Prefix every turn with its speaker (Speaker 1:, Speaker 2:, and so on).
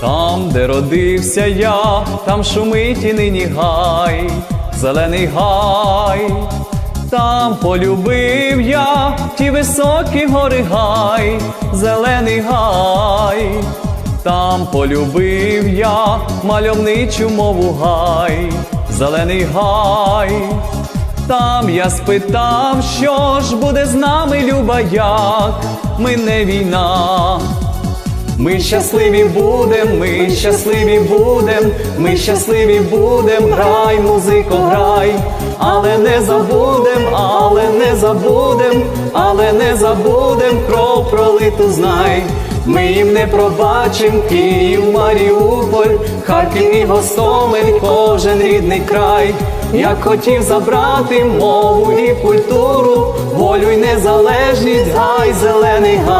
Speaker 1: Там, де родився я, там шумить і нині гай, зелений гай, там полюбив я ті високі гори гай, зелений гай, там полюбив я мальовничу мову гай, зелений гай. Там я спитав, що ж буде з нами, люба, як мине війна. Ми щасливі будем, ми щасливі будем, ми щасливі будем, грай, музико, грай, але не забудем, але не забудем, але не забудем про пролиту знай. Ми їм не пробачим Київ, Маріуполь, Харків і Гостомель, кожен рідний край. Як хотів забрати мову і культуру, волю й незалежність, гай, зелений гай.